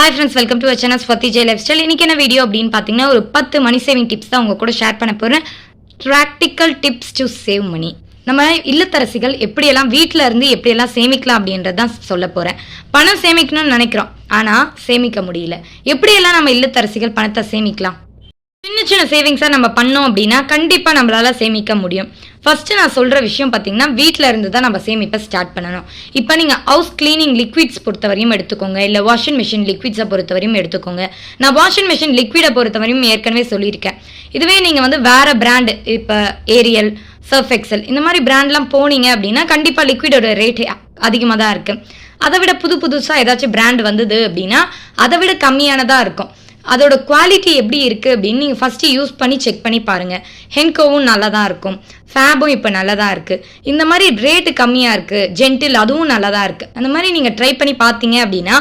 Hi friends welcome to channel Swathi Jai lifestyle இன்றைக்கி என்ன video அப்படின்னு பார்த்தீங்கன்னா ஒரு பத்து மணி சேவிங் டிப்ஸ் தான் உங்கள் கூட ஷேர் பண்ண போகிறேன் practical tips to save money நம்ம இல்லத்தரசிகள் எப்படியெல்லாம் வீட்டில் இருந்து எப்படியெல்லாம் சேமிக்கலாம் அப்படின்றது தான் சொல்ல போகிறேன் பணம் சேமிக்கணும்னு நினைக்கிறோம் ஆனால் சேமிக்க முடியல. எப்படியெல்லாம் நம்ம இல்லத்தரசிகள் பணத்தை சேமிக்கலாம்? சின்ன சின்ன சேவிங்ஸாக நம்ம பண்ணோம் அப்படின்னா கண்டிப்பாக நம்மளால் சேமிக்க முடியும். ஃபஸ்ட்டு நான் சொல்கிற விஷயம் பார்த்தீங்கன்னா வீட்டில் இருந்து தான் நம்ம சேமிப்பை ஸ்டார்ட் பண்ணணும். இப்போ நீங்கள் ஹவுஸ் க்ளீனிங் லிக்விட்ஸ் பொறுத்தவரையும் எடுத்துக்கோங்க. இல்லை வாஷிங் மிஷின் லிக்விட்ஸை பொறுத்தவரையும் எடுத்துக்கோங்க. நான் வாஷிங் மிஷின் லிக்விடை பொறுத்தவரையும் ஏற்கனவே சொல்லியிருக்கேன். இதுவே நீங்கள் வந்து வேறு பிராண்டு இப்போ ஏரியல் சர்ஃப் எக்ஸல் இந்த மாதிரி பிராண்ட்லாம் போனீங்க அப்படின்னா கண்டிப்பாக லிக்விடோட ரேட் அதிகமாக தான் இருக்குது அதை விட புது புதுசாக ஏதாச்சும் பிராண்ட் வந்தது அப்படின்னா அதை விட கம்மியானதாக இருக்கும். அதோட குவாலிட்டி எப்படி இருக்குது அப்படின்னு நீங்கள் ஃபஸ்ட்டு யூஸ் பண்ணி செக் பண்ணி பாருங்கள் ஹென்கோவும் நல்லா தான் இருக்கும். ஃபேபும் இப்போ நல்லா தான் இருக்குது இந்த மாதிரி ரேட்டு கம்மியாக இருக்குது ஜென்டில் அதுவும் நல்லா தான் இருக்குது அந்த மாதிரி நீங்கள் ட்ரை பண்ணி பார்த்தீங்க அப்படின்னா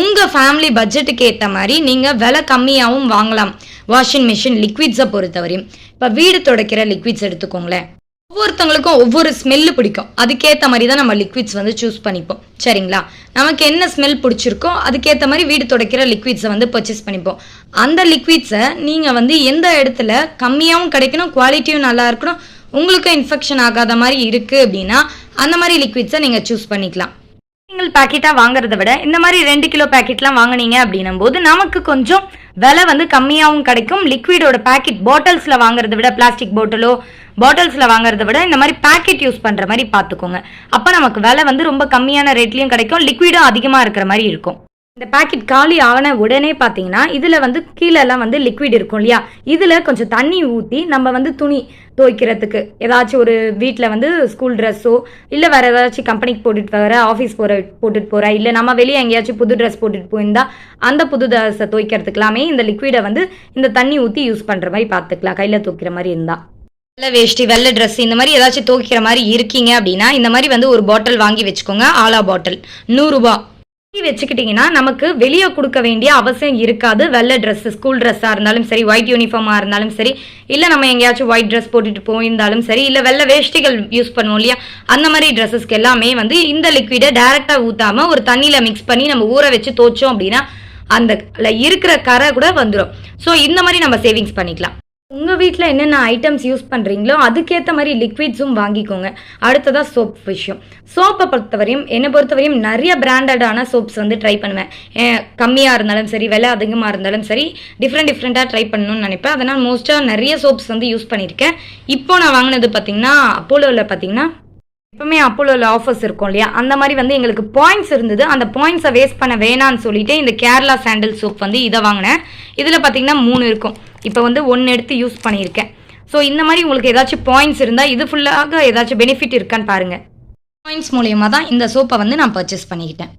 உங்கள் ஃபேமிலி பட்ஜெட்டுக்கு ஏற்ற மாதிரி நீங்கள் விலை கம்மியாகவும் வாங்கலாம். வாஷிங் மிஷின் லிக்விட்ஸை பொறுத்தவரையும். இப்போ வீடு துடைக்கிற லிக்விட்ஸ் எடுத்துக்கோங்களேன். ஒவ்வொருத்தவங்களுக்கும் ஒவ்வொரு ஸ்மெல்லு பிடிக்கும். அதுக்கேற்ற மாதிரி தான் நம்ம லிக்விட்ஸ் வந்து சூஸ் பண்ணிப்போம். சரிங்களா? நமக்கு என்ன ஸ்மெல் பிடிச்சிருக்கோ அதுக்கேற்ற மாதிரி வீடு துடைக்கிற லிக்விட்ஸை வந்து பர்ச்சேஸ் பண்ணிப்போம். அந்த லிக்விட்ஸை நீங்கள் வந்து எந்த இடத்துல கம்மியாகவும் கிடைக்கணும் குவாலிட்டியும் நல்லா இருக்கணும் உங்களுக்கும் இன்ஃபெக்ஷன் ஆகாத மாதிரி இருக்குது அப்படின்னா அந்த மாதிரி லிக்விட்ஸை நீங்கள் சூஸ் பண்ணிக்கலாம். சிங்கிள் பேக்கெட்டாக வாங்குறத விட இந்த மாதிரி ரெண்டு கிலோ பேக்கெட்லாம் வாங்குனீங்க அப்படின்னும் போது நமக்கு கொஞ்சம் விலை வந்து கம்மியாகவும் கிடைக்கும். லிக்விடோட பேக்கெட் பாட்டில்ஸில் வாங்குறத விட பிளாஸ்டிக் பாட்டிலோ பாட்டில்ஸில் வாங்குறத விட இந்த மாதிரி பேக்கெட் யூஸ் பண்ணுற மாதிரி பார்த்துக்கோங்க. அப்போ நமக்கு விலை வந்து ரொம்ப கம்மியான ரேட்லையும் கிடைக்கும் லிக்விடும் அதிகமாக இருக்கிற மாதிரி இருக்கும். இந்த பாக்கெட் காலி ஆன உடனே பார்த்தீங்கன்னா இதில் வந்து கீழெல்லாம் வந்து லிக்விட் இருக்கும் இல்லையா? இதில் கொஞ்சம் தண்ணி ஊற்றி நம்ம வந்து துணி துவைக்கிறதுக்கு ஏதாச்சும் ஒரு வீட்டில் வந்து ஸ்கூல் ட்ரெஸ்ஸோ இல்லை வேறு ஏதாச்சும் கம்பெனிக்கு போட்டுட்டு வர ஆஃபீஸ் போகிற போட்டுட்டு போகிற இல்லை நம்ம வெளியே எங்கேயாச்சும் புது ட்ரெஸ் போட்டுட்டு போயிருந்தா அந்த புது ட்ரெஸ்ஸை துவைக்கிறதுக்கெல்லாமே இந்த லிக்விடை வந்து இந்த தண்ணி ஊற்றி யூஸ் பண்ணுற மாதிரி பார்த்துக்கலாம் கையில் தூக்கிற மாதிரி இருந்தால் வெள்ளை வேஷ்டி வெள்ளை ட்ரெஸ் இந்த மாதிரி ஏதாச்சும் துவைக்கிற மாதிரி இருக்கீங்க அப்படின்னா இந்த மாதிரி வந்து ஒரு பாட்டில் வாங்கி வச்சுக்கோங்க ஆலா பாட்டில் நூறுரூபா வாங்கி வச்சுக்கிட்டிங்கன்னா நமக்கு வெளியே கொடுக்க வேண்டிய அவசியம் இருக்காது. வெள்ளை ட்ரெஸ்ஸு ஸ்கூல் ட்ரெஸ்ஸாக இருந்தாலும் சரி ஒயிட் யூனிஃபார்மாக இருந்தாலும் சரி இல்லை நம்ம எங்கேயாச்சும் ஒயிட் ட்ரெஸ் போட்டுட்டு போயிருந்தாலும் சரி இல்லை வெள்ளை வேஷ்டிகள் யூஸ் பண்ணுவோம் இல்லையா அந்த மாதிரி ட்ரெஸ்ஸஸ்க்கு எல்லாமே வந்து இந்த லிக்விடை டேரெக்டாக ஊற்றாமல் ஒரு தண்ணியில் மிக்ஸ் பண்ணி நம்ம ஊற வச்சு தோச்சோம் அப்படின்னா அந்த இருக்கிற கரை கூட வந்துடும் ஸோ இந்த மாதிரி நம்ம சேவிங்ஸ் பண்ணிக்கலாம். உங்கள் வீட்டில் என்னென்ன ஐட்டம்ஸ் யூஸ் பண்ணுறீங்களோ அதுக்கேற்ற மாதிரி லிக்விட்ஸும் வாங்கிக்கோங்க. அடுத்ததாக சோப் விஷயம். சோப்பை பொறுத்தவரையும் என்னை பொறுத்தவரையும் நிறைய பிராண்டடான சோப்ஸ் வந்து ட்ரை பண்ணுவேன். கம்மியாக இருந்தாலும் சரி விலை அதிகமாக இருந்தாலும் சரி டிஃப்ரெண்ட் டிஃப்ரெண்ட்டாக ட்ரை பண்ணணும்னு நினைப்பேன். அதனால் மோஸ்ட்டாக நிறைய சோப்ஸ் வந்து யூஸ் பண்ணியிருக்கேன். இப்போ நான் வாங்கினது பார்த்தீங்கன்னா அப்போலோவில் பார்த்தீங்கன்னா எப்பவுமே அப்போலோவில் ஆஃபர்ஸ் இருக்கும் இல்லையா? அந்த மாதிரி வந்து எங்களுக்கு பாயிண்ட்ஸ் இருந்தது. அந்த பாயிண்ட்ஸை வேஸ்ட் பண்ண வேணான்னு சொல்லிட்டு இந்த கேரளா சாண்டில் சோப் வந்து இதை வாங்கினேன். இதில் பார்த்தீங்கன்னா மூணு இருக்கும். இப்போ வந்து ஒன்று எடுத்து யூஸ் பண்ணியிருக்கேன். ஸோ இந்த மாதிரி உங்களுக்கு ஏதாச்சும் பாயிண்ட்ஸ் இருந்தால் இது ஃபுல்லாக ஏதாச்சும் பெனிஃபிட் இருக்கான்னு பாருங்கள் பாயிண்ட்ஸ் மூலியமாக தான் இந்த சோப்பை வந்து நான் பர்ச்சேஸ் பண்ணிக்கிட்டேன்.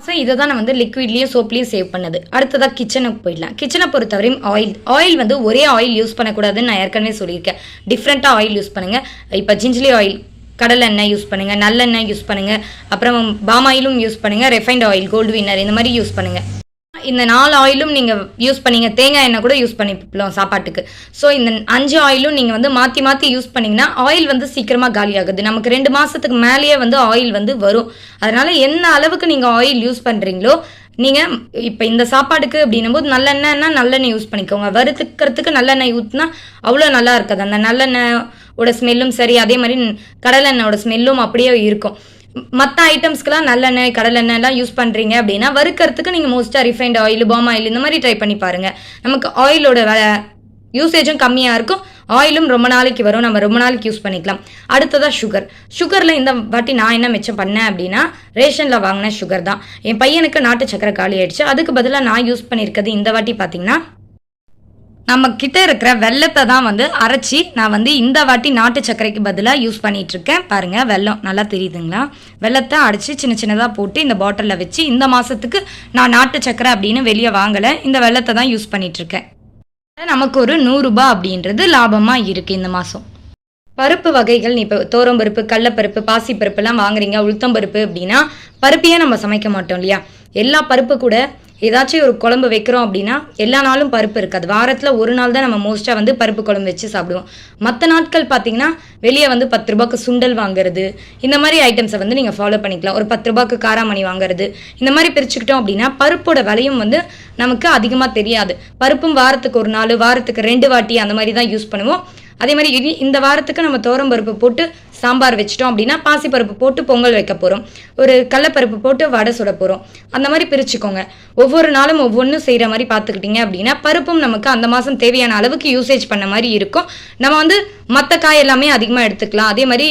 ஸோ இதை தான் நான் வந்து லிக்விட்லேயும் சோப்லேயும் சேவ் பண்ணது. அடுத்ததாக கிச்சனுக்கு போயிடலாம். கிச்சனை பொறுத்தவரையும் ஆயில் ஆயில் வந்து ஒரே ஆயில் யூஸ் பண்ணக்கூடாதுன்னு நான் ஏற்கனவே சொல்லியிருக்கேன். டிஃப்ரெண்ட்டாக ஆயில் யூஸ் பண்ணுங்கள் இப்போ ஜிஞ்சிலி ஆயில் கடலெண்ணெய் யூஸ் பண்ணுங்கள் நல்லெண்ணெய் யூஸ் பண்ணுங்கள் அப்புறம் பாம் ஆயிலும் யூஸ் பண்ணுங்கள் ரெஃபைண்ட் ஆயில் கோல்டு வின்னர் இந்த மாதிரி யூஸ் பண்ணுங்கள் இந்த நாலு ஆயிலும் நீங்கள் யூஸ் பண்ணிங்க தேங்காய் எண்ணெய் கூட யூஸ் பண்ணிக்கலாம் சாப்பாட்டுக்கு. ஸோ இந்த அஞ்சு ஆயிலும் நீங்கள் வந்து மாற்றி மாற்றி யூஸ் பண்ணிங்கன்னா ஆயில் வந்து சீக்கிரமாக காலி ஆகுது. நமக்கு ரெண்டு மாதத்துக்கு மேலேயே வந்து ஆயில் வந்து வரும். அதனால் என்ன அளவுக்கு நீங்கள் ஆயில் யூஸ் பண்ணுறீங்களோ நீங்கள் இப்போ இந்த சாப்பாடுக்கு அப்படின்னும் போது நல்லெண்ணெய்னா நல்லெண்ணெய் யூஸ் பண்ணிக்கோங்க. வறுத்துக்கிறதுக்கு நல்லெண்ணெய் ஊற்றினா அவ்வளோ நல்லா இருக்காது. அந்த நல்லெண்ணெய் நல்லெண்ணெயோட ஸ்மெல்லும் சரி அதே மாதிரி கடலெண்ணெயோட ஸ்மெல்லும் அப்படியே இருக்கும். மற்ற ஐட்டம்ஸ்க்கெலாம் நல்லெண்ணெய் கடலெண்ணெய்லாம் யூஸ் பண்ணுறீங்க அப்படின்னா வறுக்கிறதுக்கு நீங்கள் மோஸ்ட்டாக ரிஃபைண்ட் ஆயில் பாம் ஆயில் இந்த மாதிரி ட்ரை பண்ணி பாருங்கள் நமக்கு ஆயிலோட யூசேஜும் கம்மியாக இருக்கும். ஆயிலும் ரொம்ப நாளைக்கு வரும். நம்ம ரொம்ப நாளைக்கு யூஸ் பண்ணிக்கலாம். அடுத்ததாக சுகர் சுகரில் இந்த வாட்டி நான் என்ன மிச்சம் பண்ணேன் அப்படின்னா ரேஷனில் வாங்கின சுகர் தான். என் பையனுக்கு நாட்டு சக்கரை காலி ஆயிடுச்சு. அதுக்கு பதிலாக நான் யூஸ் பண்ணியிருக்கிறது இந்த வாட்டி பார்த்தீங்கன்னா நம்ம கிட்ட இருக்கிற வெள்ளத்தை தான் வந்து அரைச்சி நான் வந்து இந்த வாட்டி நாட்டு சர்க்கரைக்கு பதிலாக யூஸ் பண்ணிட்டு இருக்கேன் பாருங்க வெல்லம் நல்லா தெரியுதுங்களா? வெள்ளத்தை அடிச்சு சின்ன சின்னதாக போட்டு இந்த பாட்டிலில் வச்சு இந்த மாசத்துக்கு நான் நாட்டு சர்க்கரை அப்படின்னு வெளியே வாங்கலை. இந்த வெள்ளத்தை தான் யூஸ் பண்ணிட்டு இருக்கேன் நமக்கு ஒரு நூறுரூபா அப்படின்றது லாபமாக இருக்குது இந்த மாதம் பருப்பு வகைகள் இப்போ தோரம்பருப்பு கடலப்பருப்பு பாசிப்பருப்புலாம் வாங்குறீங்க உளுத்தம்பருப்பு அப்படின்னா பருப்பையே நம்ம சமைக்க மாட்டோம் இல்லையா? எல்லா பருப்பு கூட ஏதாச்சும் ஒரு குழம்பு வைக்கிறோம் அப்படின்னா எல்லா நாளும் பருப்பு இருக்காது. வாரத்தில் ஒரு நாள் தான் நம்ம மோஸ்ட்டாக வந்து பருப்பு குழம்பு வச்சு சாப்பிடுவோம். மற்ற நாட்கள் பார்த்தீங்கன்னா வெளியே வந்து பத்து ரூபாய்க்கு சுண்டல் வாங்குறது இந்த மாதிரி ஐட்டம்ஸை வந்து நீங்கள் ஃபாலோ பண்ணிக்கலாம். ஒரு பத்து ரூபாய்க்கு காராமணி வாங்குறது இந்த மாதிரி பிரிச்சுக்கிட்டோம் அப்படின்னா பருப்போட விலையும் வந்து நமக்கு அதிகமாக தெரியாது. பருப்பும் வாரத்துக்கு ஒரு நாள் வாரத்துக்கு ரெண்டு வாட்டி அந்த மாதிரி தான் யூஸ் பண்ணுவோம். அதே மாதிரி இனி இந்த வாரத்துக்கு நம்ம தோரம் பருப்பு போட்டு சாம்பார் வச்சிட்டோம் அப்படின்னா பாசிப்பருப்பு போட்டு பொங்கல் வைக்க போகிறோம் ஒரு கடலப்பருப்பு போட்டு வடை சுட போகிறோம் அந்த மாதிரி பிரிச்சுக்கோங்க. ஒவ்வொரு நாளும் ஒவ்வொன்றும் செய்கிற மாதிரி பார்த்துக்கிட்டிங்க அப்படின்னா பருப்பும் நமக்கு அந்த மாதம் தேவையான அளவுக்கு யூசேஜ் பண்ண மாதிரி இருக்கும். நம்ம வந்து மற்ற காய் எல்லாமே அதிகமாக எடுத்துக்கலாம். அதே மாதிரி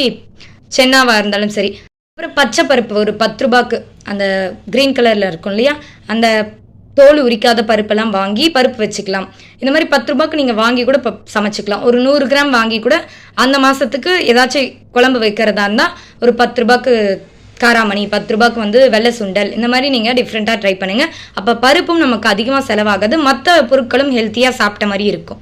சென்னாவாக இருந்தாலும் சரி. அப்புறம் பச்சை பருப்பு ஒரு பத்து ரூபாய்க்கு அந்த க்ரீன் கலரில் இருக்கும் இல்லையா? அந்த தோல் உரிக்காத பருப்பெல்லாம் வாங்கி பருப்பு வச்சுக்கலாம். இந்த மாதிரி பத்து ரூபாய்க்கு நீங்கள் வாங்கி கூட இப்போ சமைச்சிக்கலாம். ஒரு நூறு கிராம் வாங்கி கூட அந்த மாதத்துக்கு ஏதாச்சும் குழம்பு வைக்கிறதா இருந்தால் ஒரு பத்து ரூபாய்க்கு காராமணி பத்து ரூபாய்க்கு வந்து வெள்ளை சுண்டல் இந்த மாதிரி நீங்கள் டிஃப்ரெண்ட்டாக ட்ரை பண்ணுங்கள் அப்போ பருப்பும் நமக்கு அதிகமாக செலவாகாது. மற்ற பொருட்களும் ஹெல்த்தியாக சாப்பிட்ட மாதிரி இருக்கும்.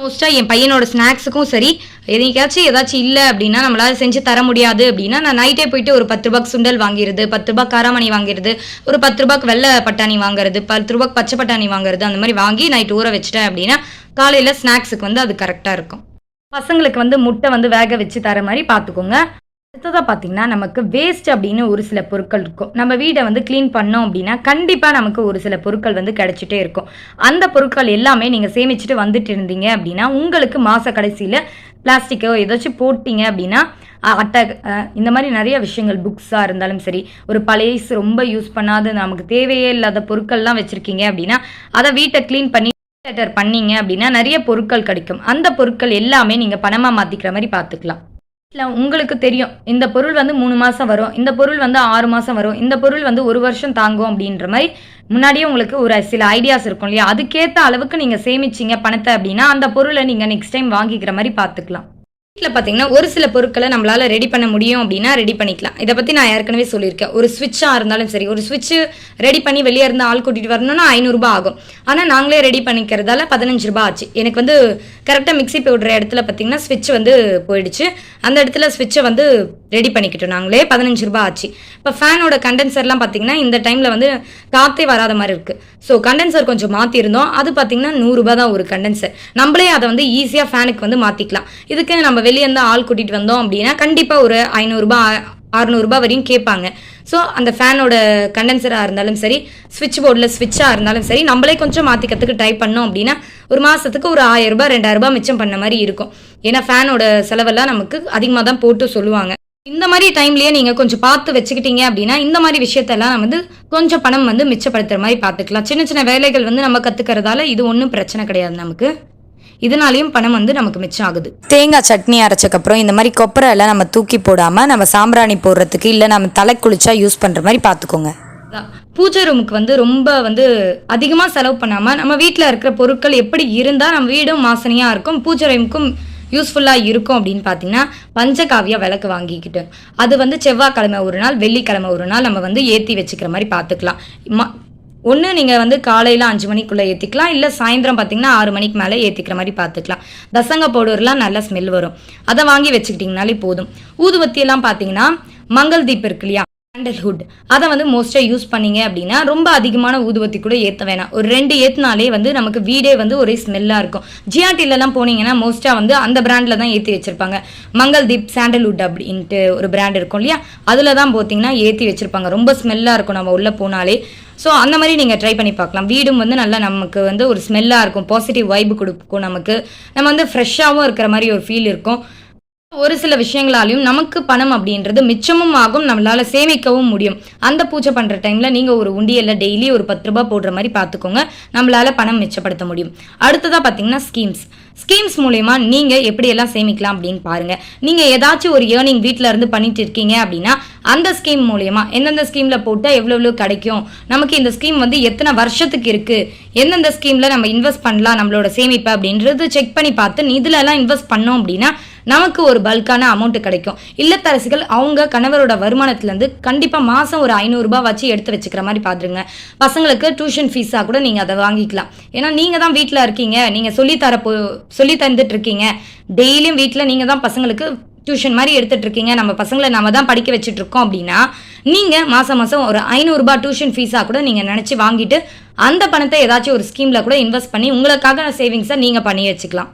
மோஸ்ட்டாக என் பையனோட ஸ்நாக்ஸுக்கும் சரி எதைக்காச்சும் ஏதாச்சும் இல்லை அப்படின்னா நம்மளால் செஞ்சு தர முடியாது அப்படின்னா நான் நைட்டே போயிட்டு ஒரு பத்து ரூபாய்க்கு சுண்டல் வாங்கிடுது பத்து ரூபாய் காராமணி வாங்கிடுது ஒரு பத்து ரூபாய்க்கு வெள்ளை பட்டாணி வாங்குறது பத்து ரூபாய்க்கு பச்சை பட்டாணி வாங்குறது அந்த மாதிரி வாங்கி நைட் ஊற வச்சிட்டேன் அப்படின்னா காலையில் ஸ்நாக்ஸுக்கு வந்து அது கரெக்டாக இருக்கும். பசங்களுக்கு வந்து முட்டை வந்து வேக வச்சு தர மாதிரி பார்த்துக்கோங்க. அடுத்ததாக பார்த்தீங்கன்னா நமக்கு வேஸ்ட் அப்படின்னு ஒரு சில பொருட்கள் இருக்கும். நம்ம வீடை வந்து க்ளீன் பண்ணோம் அப்படின்னா கண்டிப்பாக நமக்கு ஒரு சில பொருட்கள் வந்து கிடச்சிட்டே இருக்கும். அந்த பொருட்கள் எல்லாமே நீங்கள் சேமிச்சுட்டு வந்துட்டு இருந்தீங்க அப்படின்னா உங்களுக்கு மாத கடைசியில் பிளாஸ்டிக்கோ ஏதாச்சும் போட்டிங்க அப்படின்னா அட்டை இந்த மாதிரி நிறைய விஷயங்கள் புக்ஸாக இருந்தாலும் சரி ஒரு பழையஸ் ரொம்ப யூஸ் பண்ணாத நமக்கு தேவையே இல்லாத பொருட்கள்லாம் வச்சுருக்கீங்க அப்படின்னா அதை வீட்டை க்ளீன் பண்ணி லெட்டர் பண்ணீங்க அப்படின்னா நிறைய பொருட்கள் கிடைக்கும். அந்த பொருட்கள் எல்லாமே நீங்கள் பணமாக மாற்றிக்கிற மாதிரி பார்த்துக்கலாம் இல்லை உங்களுக்கு தெரியும். இந்த பொருள் வந்து மூணு மாதம் வரும். இந்த பொருள் வந்து ஆறு மாதம் வரும். இந்த பொருள் வந்து ஒரு வருஷம் தாங்கும் அப்படின்ற மாதிரி முன்னாடியே உங்களுக்கு ஒரு சில ஐடியாஸ் இருக்கும் இல்லையா? அதுக்கேற்ற அளவுக்கு நீங்கள் சேமிச்சீங்க பணத்தை அப்படின்னா அந்த பொருளை நீங்கள் நெக்ஸ்ட் டைம் வாங்கிக்கிற மாதிரி பார்த்துக்கலாம். வீட்டில் பார்த்தீங்கன்னா ஒரு சில பொருட்களை நம்மளால் ரெடி பண்ண முடியும் அப்படின்னா ரெடி பண்ணிக்கலாம். இதை பற்றி நான் ஏற்கனவே சொல்லியிருக்கேன். ஒரு ஸ்விட்சாக இருந்தாலும் சரி ஒரு ஸ்விட்ச்சு ரெடி பண்ணி வெளியே இருந்து ஆள் கூட்டிகிட்டு வரணும்னா ஐநூறுரூபா ஆகும். ஆனால் நாங்களே ரெடி பண்ணிக்கிறதால பதினஞ்சு ரூபாய் ஆச்சு. எனக்கு வந்து கரெக்டாக மிக்ஸி போடுற இடத்துல பார்த்தீங்கன்னா ஸ்விட்ச் வந்து போயிடுச்சு. அந்த இடத்துல ஸ்விட்சை வந்து ரெடி பண்ணிக்கிட்டோம். நாங்களே பதினஞ்சு ரூபாய் ஆச்சு. இப்போ ஃபேனோட கண்டென்சர்லாம் பார்த்தீங்கன்னா இந்த டைமில் வந்து காற்றே வராத மாதிரி இருக்குது ஸோ கண்டென்சர் கொஞ்சம் மாற்றிருந்தோம் அது பார்த்தீங்கன்னா நூறுரூபா தான் ஒரு கண்டென்சர். நம்மளே அதை வந்து ஈஸியாக ஃபேனுக்கு வந்து மாற்றிக்கலாம் இதுக்கு நம்ம வெளியேருந்து ஆள் கூட்டிகிட்டு வந்தோம் அப்படின்னா கண்டிப்பாக ஒரு ஐநூறுரூபா அறநூறுபா வரையும் கேட்பாங்க. ஸோ அந்த ஃபேனோட கண்டென்சராக இருந்தாலும் சரி ஸ்விட்ச் போர்டில் ஸ்விட்சாக இருந்தாலும் சரி நம்மளே கொஞ்சம் மாற்றிக்கிறதுக்கு ட்ரை பண்ணோம் அப்படின்னா ஒரு மாதத்துக்கு ஒரு ஆயிரம் ரூபாய் ரெண்டாயிரம் ரூபாய் மிச்சம் பண்ண மாதிரி இருக்கும். ஏன்னா ஃபேனோட செலவெல்லாம் நமக்கு அதிகமாக தான் போட்டு சொல்லுவாங்க. இந்த மாதிரி டைம்லயே நீங்க கொஞ்சம் பார்த்து வச்சுக்கிட்டீங்க அப்படின்னா இந்த மாதிரி விஷயத்தெல்லாம் நம்ம வந்து கொஞ்சம் பணம் வந்து மிச்சப்படுத்துற மாதிரி பார்த்துக்கலாம். சின்ன சின்ன வேலைகள் வந்து நம்ம கத்துக்கிறதால இது ஒன்றும் பிரச்சனை கிடையாது நமக்கு. இதனாலையும் பணம் வந்து நமக்கு மிச்சம் ஆகுது தேங்காய் சட்னி அரைச்சக்கப்புறம் இந்த மாதிரி கொப்பரை எல்லாம் நம்ம தூக்கி போடாமல் நம்ம சாம்பிராணி போடுறதுக்கு இல்லை நம்ம தலை குளிச்சா யூஸ் பண்ணுற மாதிரி பார்த்துக்கோங்க. பூஜை ரூமுக்கு வந்து ரொம்ப வந்து அதிகமாக செலவு பண்ணாமல் நம்ம வீட்டில் இருக்கிற பொருட்கள் எப்படி இருந்தால் நம்ம வீடும் வாசனையாக இருக்கும் பூஜை ரூமுக்கும் யூஸ்ஃபுல்லாக இருக்கும் அப்படின்னு பார்த்தீங்கன்னா பஞ்சகாவியா விளக்கு வாங்கிக்கிட்டு. அது வந்து செவ்வாய்க்கிழமை ஒரு நாள் வெள்ளிக்கிழமை ஒரு நாள் நம்ம வந்து ஏற்றி வச்சுக்கிற மாதிரி பார்த்துக்கலாம் ம ஒன்று நீங்கள் வந்து காலையில் அஞ்சு மணிக்குள்ளே ஏற்றிக்கலாம் இல்லை சாயந்தரம் பார்த்தீங்கன்னா ஆறு மணிக்கு மேலே ஏற்றிக்கிற மாதிரி பார்த்துக்கலாம் தசங்க பவுடர்லாம் நல்ல ஸ்மெல் வரும். அதை வாங்கி வச்சுக்கிட்டிங்கனாலே போதும். ஊதுவத்தியெல்லாம் பார்த்தீங்கன்னா மங்கள் தீப் இருக்கு இல்லையா? சாண்டல்ஹுட் அதை வந்து மோஸ்ட்டாக யூஸ் பண்ணீங்க அப்படின்னா ரொம்ப அதிகமான ஊதுவத்தி கூட ஏற்ற வேணாம். ஒரு ரெண்டு ஏற்றினாலே வந்து நமக்கு வீடே வந்து ஒரே ஸ்மெல்லாக இருக்கும். ஜிஆர்டிலலாம் போனீங்கன்னா மோஸ்ட்டாக வந்து அந்த பிராண்டில் தான் ஏற்றி வச்சிருப்பாங்க. மங்கள் தீப் சாண்டல்வுட் அப்படின்ட்டு ஒரு பிராண்ட் இருக்கும் இல்லையா? அதில் தான் பார்த்தீங்கன்னா ஏற்றி வச்சுருப்பாங்க. ரொம்ப ஸ்மெல்லாக இருக்கும் நம்ம உள்ளே போனாலே. ஸோ அந்த மாதிரி நீங்கள் ட்ரை பண்ணி பார்க்கலாம். வீடும் வந்து நல்லா நமக்கு வந்து ஒரு ஸ்மெல்லாக இருக்கும். பாசிட்டிவ் வைப் கொடுக்கும் நமக்கு. நம்ம வந்து ஃப்ரெஷ்ஷாகவும் இருக்கிற மாதிரி ஒரு ஃபீல் இருக்கும். ஒரு சில விஷயங்களாலையும் நமக்கு பணம் அப்படின்றது மிச்சமும் ஆகும் நம்மளால சேமிக்கவும் முடியும். அந்த பூஜை பண்ற டைம்ல நீங்க ஒரு உண்டியல்ல டெய்லி ஒரு பத்து ரூபாய் போடுற மாதிரி பார்த்துக்கோங்க நம்மளால பணம் மிச்சப்படுத்த முடியும். அடுத்ததா பாத்தீங்கன்னா ஸ்கீம்ஸ் ஸ்கீம்ஸ் மூலயமா நீங்க எப்படியெல்லாம் சேமிக்கலாம் அப்படின்னு பாருங்க. நீங்க ஏதாச்சும் ஒரு ஏர்னிங் வீட்டில இருந்து பண்ணிட்டு இருக்கீங்க அப்படின்னா அந்த ஸ்கீம் மூலயமா எந்தெந்த ஸ்கீம்ல போட்டா எவ்வளவு எவ்வளவு கிடைக்கும் நமக்கு இந்த ஸ்கீம் வந்து எத்தனை வருஷத்துக்கு இருக்கு எந்தெந்த ஸ்கீம்ல நம்ம இன்வெஸ்ட் பண்ணலாம் நம்மளோட சேமிப்பு அப்படின்றது செக் பண்ணி பார்த்து இதுல எல்லாம் இன்வெஸ்ட் பண்ணோம் அப்படின்னா நமக்கு ஒரு பல்கான அமௌண்ட் கிடைக்கும். இல்லத்தரசிகள் அவங்க கணவரோட வருமானத்துலேருந்து கண்டிப்பாக மாதம் ஒரு ஐநூறுரூபா வச்சு எடுத்து வச்சுக்கிற மாதிரி பார்த்துருங்க பசங்களுக்கு டியூஷன் ஃபீஸாக கூட நீங்கள் அதை வாங்கிக்கலாம். ஏன்னா நீங்கள் தான் வீட்டில் இருக்கீங்க. நீங்கள் சொல்லித்தர போ சொல்லி தந்துட்டு இருக்கீங்க. டெய்லியும் வீட்டில் நீங்கள் தான் பசங்களுக்கு டியூஷன் மாதிரி எடுத்துட்டு இருக்கீங்க. நம்ம பசங்களை நம்ம தான் படிக்க வச்சுட்டு இருக்கோம் அப்படின்னா நீங்கள் மாதம் மாதம் ஒரு ஐநூறுரூபா டியூஷன் ஃபீஸாக கூட நீங்கள் நினச்சி வாங்கிட்டு அந்த பணத்தை ஏதாச்சும் ஒரு ஸ்கீமில் கூட இன்வெஸ்ட் பண்ணி உங்களுக்காக சேவிங்ஸை நீங்கள் பண்ணி வச்சுக்கலாம்.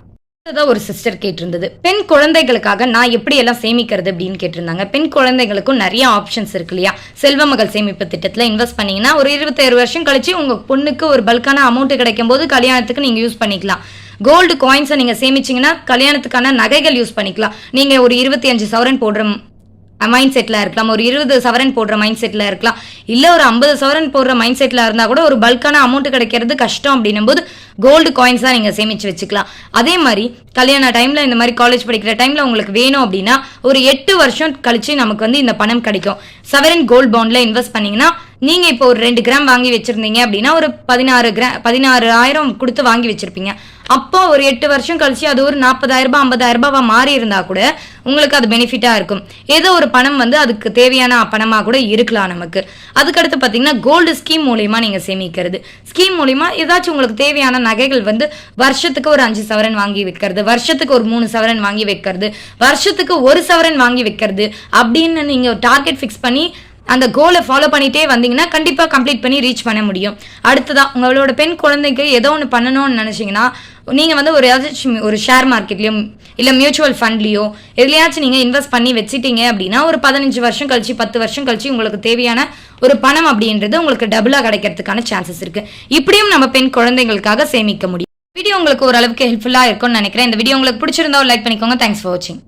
ஒரு சிஸ்டர் கேட்டிருந்தது. பெண் குழந்தைகளுக்காக நான் எப்படி எல்லாம் சேமிக்கிறது அப்படின்னு கேட்டிருந்தாங்க. பெண் குழந்தைகளுக்கும் நிறைய ஆப்ஷன்ஸ் இருக்கு இல்லையா? செல்வ மகள் சேமிப்பு திட்டத்தில் இன்வெஸ்ட் பண்ணீங்கன்னா ஒரு இருபத்தேழு வருஷம் கழிச்சு உங்க பொண்ணுக்கு ஒரு பல்கான அமௌண்ட் கிடைக்கும் போது கல்யாணத்துக்கு நீங்க யூஸ் பண்ணிக்கலாம். கோல்டு காயின்ஸை நீங்க சேமிச்சிங்கன்னா கல்யாணத்துக்கான நகைகள் யூஸ் பண்ணிக்கலாம். நீங்க ஒரு இருபத்தி அஞ்சு சவரன் போடுற மைண்ட் செட்டில் இருக்கலாம். ஒரு இருபது சவரன் போடுற மைண்ட் செட்டில் இருக்கலாம். இல்லை ஒரு ஐம்பது சவரன் போடுற மைண்ட் செட்டில் இருந்தால் கூட ஒரு பல்கான அமௌண்ட் கிடைக்கிறது கஷ்டம் அப்படின்னும் போது கோல்டு காயின்ஸ் தான் நீங்கள் சேமித்து வச்சுக்கலாம். அதே மாதிரி கல்யாண டைமில் இந்த மாதிரி காலேஜ் படிக்கிற டைமில் உங்களுக்கு வேணும் அப்படின்னா ஒரு எட்டு வருஷம் கழிச்சு நமக்கு வந்து இந்த பணம் கிடைக்கும். சவரன் கோல்ட் பாண்டில் இன்வெஸ்ட் பண்ணிங்கன்னா நீங்கள் இப்போ ஒரு ரெண்டு கிராம் வாங்கி வச்சுருந்தீங்க அப்படின்னா ஒரு பதினாறு கிராம் பதினாறு ஆயிரம் கொடுத்து வாங்கி வச்சுருப்பீங்க. அப்போ ஒரு எட்டு வருஷம் கழிச்சு அது ஒரு நாற்பதாயிரம் ரூபாய் ஐம்பதாயிரம் மாறி இருந்தா கூட உங்களுக்கு அது பெனிஃபிட்டா இருக்கும். ஏதோ ஒரு பணம் வந்து அதுக்கு தேவையான பணமா கூட இருக்கலாம் நமக்கு. அதுக்கடுத்து பார்த்தீங்கன்னா கோல்டு ஸ்கீம் மூலியமா நீங்க சேமிக்கிறது. ஸ்கீம் மூலியமா ஏதாச்சும் உங்களுக்கு தேவையான நகைகள் வந்து வருஷத்துக்கு ஒரு அஞ்சு சவரன் வாங்கி வைக்கிறது வருஷத்துக்கு ஒரு மூணு சவரன் வாங்கி வைக்கிறது வருஷத்துக்கு ஒரு சவரன் வாங்கி வைக்கிறது அப்படின்னு நீங்க டார்கெட் ஃபிக்ஸ் பண்ணி அந்த கோலை ஃபாலோ பண்ணிட்டே வந்தீங்கன்னா கண்டிப்பாக கம்ப்ளீட் பண்ணி ரீச் பண்ண முடியும். அடுத்ததான் உங்களோட பெண் குழந்தைக்கு ஏதோ ஒன்று பண்ணணும்னு நினச்சிங்கன்னா நீங்கள் வந்து ஒரு ஏதாச்சும் ஒரு ஷேர் மார்க்கெட்லேயோ இல்லை மியூச்சுவல் ஃபண்ட்லேயோ எதுலையாச்சும் நீங்கள் இன்வெஸ்ட் பண்ணி வச்சிட்டீங்க அப்படின்னா ஒரு பதினஞ்சு வருஷம் கழிச்சு பத்து வருஷம் கழிச்சு உங்களுக்கு தேவையான ஒரு பணம் அப்படின்றது உங்களுக்கு டபுளாக கிடைக்கிறதுக்கான சான்சஸ் இருக்குது இப்படியும் நம்ம பெண் குழந்தைகளுக்காக சேமிக்க முடியும். வீடியோ உங்களுக்கு ஓரளவுக்கு ஹெல்ப்ஃபுல்லாக இருக்கும்னு நினைக்கிறேன். இந்த வீடியோ உங்களுக்கு பிடிச்சிருந்தா லைக் பண்ணிக்கோங்க. தேங்க்ஸ் ஃபார் வாட்சிங்